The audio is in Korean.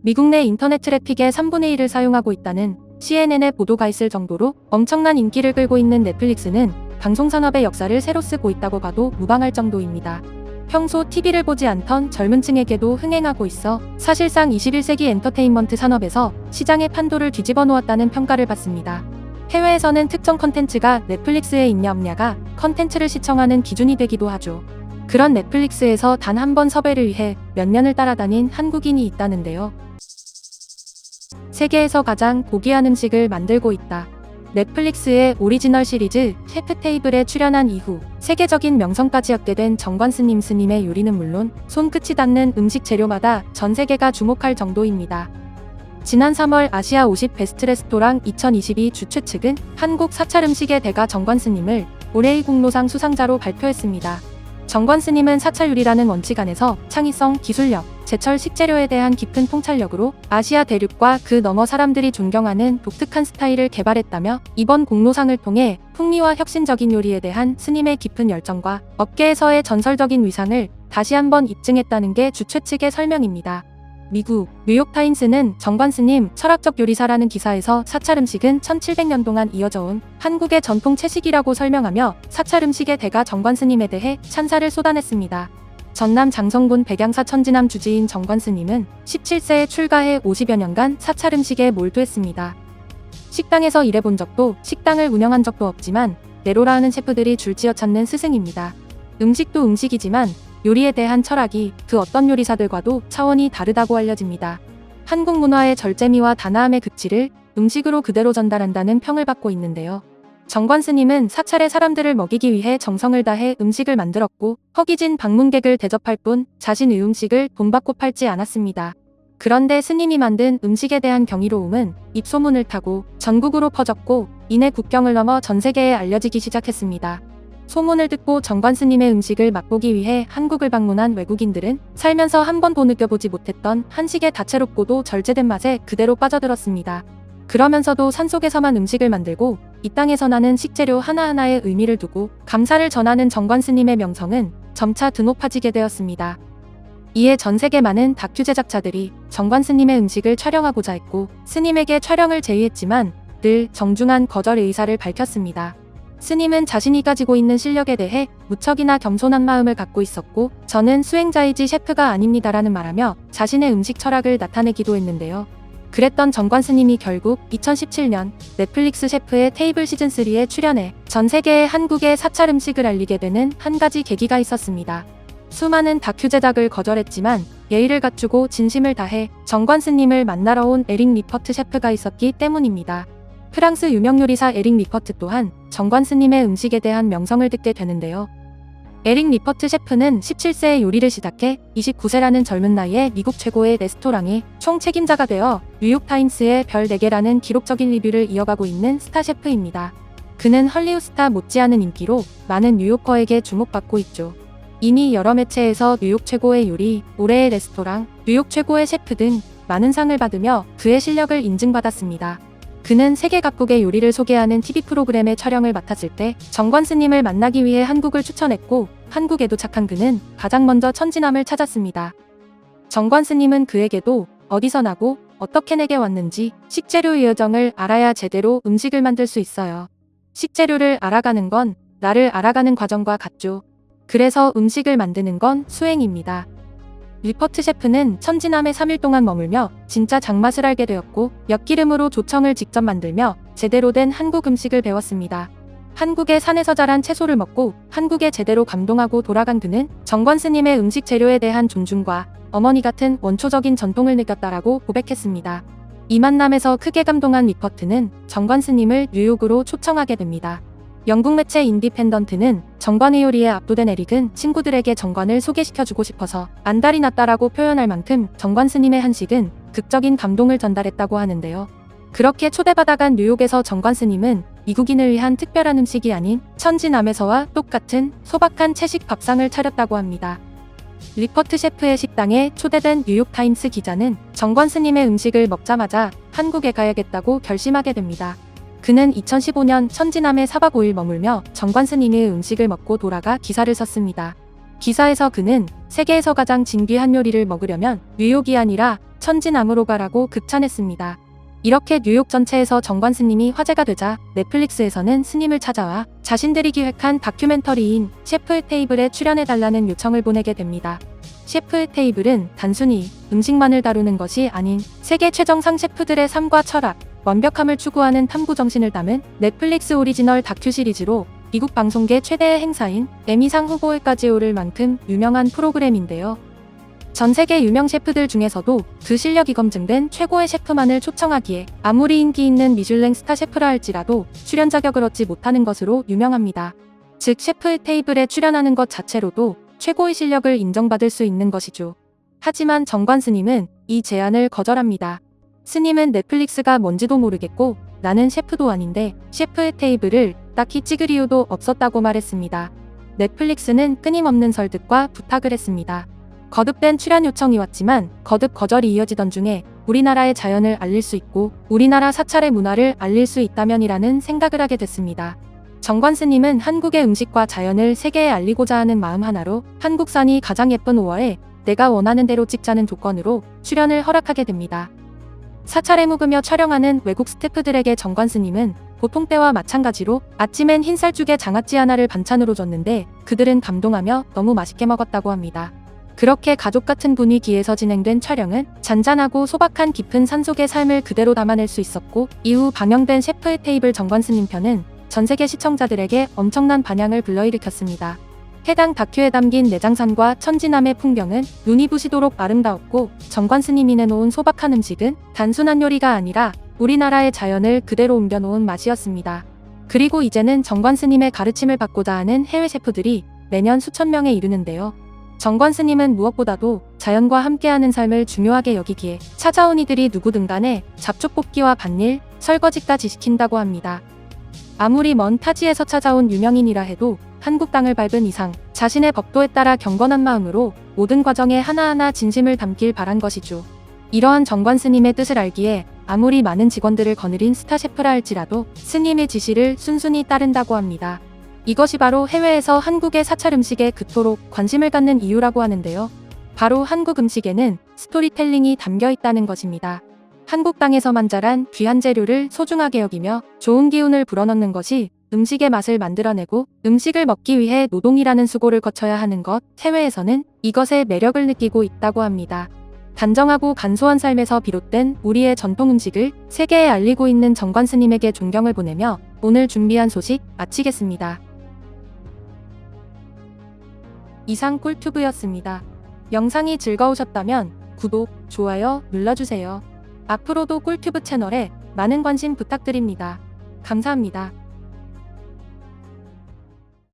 미국 내 인터넷 트래픽의 3분의 1을 사용하고 있다는 CNN의 보도가 있을 정도로 엄청난 인기를 끌고 있는 넷플릭스는 방송 산업의 역사를 새로 쓰고 있다고 봐도 무방할 정도입니다. 평소 TV를 보지 않던 젊은 층에게도 흥행하고 있어 사실상 21세기 엔터테인먼트 산업에서 시장의 판도를 뒤집어 놓았다는 평가를 받습니다. 해외에서는 특정 컨텐츠가 넷플릭스에 있냐 없냐가 컨텐츠를 시청하는 기준이 되기도 하죠. 그런 넷플릭스에서 단 한 번 섭외를 위해 몇 년을 따라다닌 한국인이 있다는데요. 세계에서 가장 고귀한 음식을 만들고 있다. 넷플릭스의 오리지널 시리즈 셰프 테이블에 출연한 이후 세계적인 명성까지 얻게 된 정관 스님 스님의 요리는 물론 손끝이 닿는 음식 재료마다 전 세계가 주목할 정도입니다. 지난 3월 아시아 50 베스트 레스토랑 2022 주최 측은 한국 사찰 음식의 대가 정관 스님을 올해의 공로상 수상자로 발표했습니다. 정관 스님은 사찰 요리라는 원칙 안에서 창의성, 기술력, 제철 식재료에 대한 깊은 통찰력으로 아시아 대륙과 그 너머 사람들이 존경하는 독특한 스타일을 개발했다며 이번 공로상을 통해 풍미와 혁신적인 요리에 대한 스님의 깊은 열정과 업계에서의 전설적인 위상을 다시 한번 입증했다는 게 주최 측의 설명입니다. 미국 뉴욕타임스는 정관스님 철학적 요리사라는 기사에서 사찰 음식은 1700년 동안 이어져 온 한국의 전통 채식이라고 설명하며 사찰 음식의 대가 정관스님에 대해 찬사를 쏟아냈습니다. 전남 장성군 백양사 천지남 주지인 정관스님은 17세에 출가해 50여 년간 사찰 음식에 몰두했습니다. 식당에서 일해본 적도 식당을 운영한 적도 없지만 네로라 하는 셰프들이 줄지어 찾는 스승입니다. 음식도 음식이지만 요리에 대한 철학이 그 어떤 요리사들과도 차원이 다르다고 알려집니다. 한국 문화의 절제미와 단아함의 극치를 음식으로 그대로 전달한다는 평을 받고 있는데요. 정관 스님은 사찰의 사람들을 먹이기 위해 정성을 다해 음식을 만들었고 허기진 방문객을 대접할 뿐 자신의 음식을 돈 받고 팔지 않았습니다. 그런데 스님이 만든 음식에 대한 경이로움은 입소문을 타고 전국으로 퍼졌고 이내 국경을 넘어 전 세계에 알려지기 시작했습니다. 소문을 듣고 정관 스님의 음식을 맛보기 위해 한국을 방문한 외국인들은 살면서 한 번도 느껴보지 못했던 한식의 다채롭고도 절제된 맛에 그대로 빠져들었습니다. 그러면서도 산속에서만 음식을 만들고 이 땅에서 나는 식재료 하나하나에 의미를 두고 감사를 전하는 정관 스님의 명성은 점차 드높아지게 되었습니다. 이에 전 세계 많은 다큐 제작자들이 정관 스님의 음식을 촬영하고자 했고 스님에게 촬영을 제의했지만 늘 정중한 거절 의사를 밝혔습니다. 스님은 자신이 가지고 있는 실력에 대해 무척이나 겸손한 마음을 갖고 있었고 저는 수행자이지 셰프가 아닙니다라는 말하며 자신의 음식 철학을 나타내기도 했는데요. 그랬던 정관 스님이 결국 2017년 넷플릭스 셰프의 테이블 시즌3에 출연해 전 세계에 한국의 사찰 음식을 알리게 되는 한 가지 계기가 있었습니다. 수많은 다큐 제작을 거절했지만 예의를 갖추고 진심을 다해 정관 스님을 만나러 온 에릭 리퍼트 셰프가 있었기 때문입니다. 프랑스 유명 요리사 에릭 리퍼트 또한 정관 스님의 음식에 대한 명성을 듣게 되는데요. 에릭 리퍼트 셰프는 17세에 요리를 시작해 29세라는 젊은 나이에 미국 최고의 레스토랑의 총 책임자가 되어 뉴욕타임스의 별 4개라는 기록적인 리뷰를 이어가고 있는 스타 셰프입니다. 그는 헐리우드 스타 못지않은 인기로 많은 뉴요커에게 주목받고 있죠. 이미 여러 매체에서 뉴욕 최고의 요리, 올해의 레스토랑, 뉴욕 최고의 셰프 등 많은 상을 받으며 그의 실력을 인증받았습니다. 그는 세계 각국의 요리를 소개하는 TV 프로그램의 촬영을 맡았을 때 정관 스님을 만나기 위해 한국을 추천했고 한국에 도착한 그는 가장 먼저 천지남을 찾았습니다. 정관 스님은 그에게도 어디서 나고 어떻게 내게 왔는지 식재료의 여정을 알아야 제대로 음식을 만들 수 있어요. 식재료를 알아가는 건 나를 알아가는 과정과 같죠. 그래서 음식을 만드는 건 수행입니다. 리퍼트 셰프는 천지남에 3일 동안 머물며 진짜 장맛을 알게 되었고 엿기름으로 조청을 직접 만들며 제대로 된 한국 음식을 배웠습니다. 한국의 산에서 자란 채소를 먹고 한국에 제대로 감동하고 돌아간 그는 정관 스님의 음식 재료에 대한 존중과 어머니 같은 원초적인 전통을 느꼈다라고 고백했습니다. 이 만남에서 크게 감동한 리퍼트는 정관 스님을 뉴욕으로 초청하게 됩니다. 영국 매체 인디펜던트는 정관의 요리에 압도된 에릭은 친구들에게 정관을 소개시켜주고 싶어서 안달이 났다라고 표현할 만큼 정관 스님의 한식은 극적인 감동을 전달했다고 하는데요. 그렇게 초대받아간 뉴욕에서 정관 스님은 미국인을 위한 특별한 음식이 아닌 천지남에서와 똑같은 소박한 채식 밥상을 차렸다고 합니다. 리퍼트 셰프의 식당에 초대된 뉴욕타임스 기자는 정관 스님의 음식을 먹자마자 한국에 가야겠다고 결심하게 됩니다. 그는 2015년 천지남에 4박 5일 머물며 정관 스님의 음식을 먹고 돌아가 기사를 썼습니다. 기사에서 그는 세계에서 가장 진귀한 요리를 먹으려면 뉴욕이 아니라 천진암으로 가라고 극찬했습니다. 이렇게 뉴욕 전체에서 정관 스님이 화제가 되자 넷플릭스에서는 스님을 찾아와 자신들이 기획한 다큐멘터리인 셰프의 테이블에 출연해달라는 요청을 보내게 됩니다. 셰프의 테이블은 단순히 음식만을 다루는 것이 아닌 세계 최정상 셰프들의 삶과 철학, 완벽함을 추구하는 탐구 정신을 담은 넷플릭스 오리지널 다큐 시리즈로 미국 방송계 최대의 행사인 에미상 후보에까지 오를 만큼 유명한 프로그램인데요. 전 세계 유명 셰프들 중에서도 그 실력이 검증된 최고의 셰프만을 초청하기에 아무리 인기 있는 미슐랭 스타 셰프라 할지라도 출연 자격을 얻지 못하는 것으로 유명합니다. 즉 셰프의 테이블에 출연하는 것 자체로도 최고의 실력을 인정받을 수 있는 것이죠. 하지만 정관 스님은 이 제안을 거절합니다. 스님은 넷플릭스가 뭔지도 모르겠고 나는 셰프도 아닌데 셰프의 테이블을 딱히 찍을 이유도 없었다고 말했습니다. 넷플릭스는 끊임없는 설득과 부탁을 했습니다. 거듭된 출연 요청이 왔지만 거듭 거절이 이어지던 중에 우리나라의 자연을 알릴 수 있고 우리나라 사찰의 문화를 알릴 수 있다면이라는 생각을 하게 됐습니다. 정관 스님은 한국의 음식과 자연을 세계에 알리고자 하는 마음 하나로 한국산이 가장 예쁜 5월에 내가 원하는 대로 찍자는 조건으로 출연을 허락하게 됩니다. 사찰에 묵으며 촬영하는 외국 스태프들에게 정관 스님은 보통 때와 마찬가지로 아침엔 흰쌀죽에 장아찌 하나를 반찬으로 줬는데 그들은 감동하며 너무 맛있게 먹었다고 합니다. 그렇게 가족 같은 분위기에서 진행된 촬영은 잔잔하고 소박한 깊은 산속의 삶을 그대로 담아낼 수 있었고 이후 방영된 셰프의 테이블 정관 스님 편은 전 세계 시청자들에게 엄청난 반향을 불러일으켰습니다. 해당 다큐에 담긴 내장산과 천지남의 풍경은 눈이 부시도록 아름다웠고 정관 스님이 내놓은 소박한 음식은 단순한 요리가 아니라 우리나라의 자연을 그대로 옮겨놓은 맛이었습니다. 그리고 이제는 정관 스님의 가르침을 받고자 하는 해외 셰프들이 매년 수천 명에 이르는데요. 정관 스님은 무엇보다도 자연과 함께하는 삶을 중요하게 여기기에 찾아온 이들이 누구든 간에 잡초 뽑기와 밭일, 설거지까지 시킨다고 합니다. 아무리 먼 타지에서 찾아온 유명인이라 해도 한국 땅을 밟은 이상 자신의 법도에 따라 경건한 마음으로 모든 과정에 하나하나 진심을 담길 바란 것이죠. 이러한 정관 스님의 뜻을 알기에 아무리 많은 직원들을 거느린 스타 셰프라 할지라도 스님의 지시를 순순히 따른다고 합니다. 이것이 바로 해외에서 한국의 사찰 음식에 그토록 관심을 갖는 이유라고 하는데요. 바로 한국 음식에는 스토리텔링이 담겨 있다는 것입니다. 한국 땅에서만 자란 귀한 재료를 소중하게 여기며 좋은 기운을 불어넣는 것이 음식의 맛을 만들어내고 음식을 먹기 위해 노동이라는 수고를 거쳐야 하는 것, 해외에서는 이것의 매력을 느끼고 있다고 합니다. 단정하고 간소한 삶에서 비롯된 우리의 전통 음식을 세계에 알리고 있는 정관 스님에게 존경을 보내며 오늘 준비한 소식 마치겠습니다. 이상 꿀튜브였습니다. 영상이 즐거우셨다면 구독, 좋아요 눌러주세요. 앞으로도 꿀튜브 채널에 많은 관심 부탁드립니다. 감사합니다.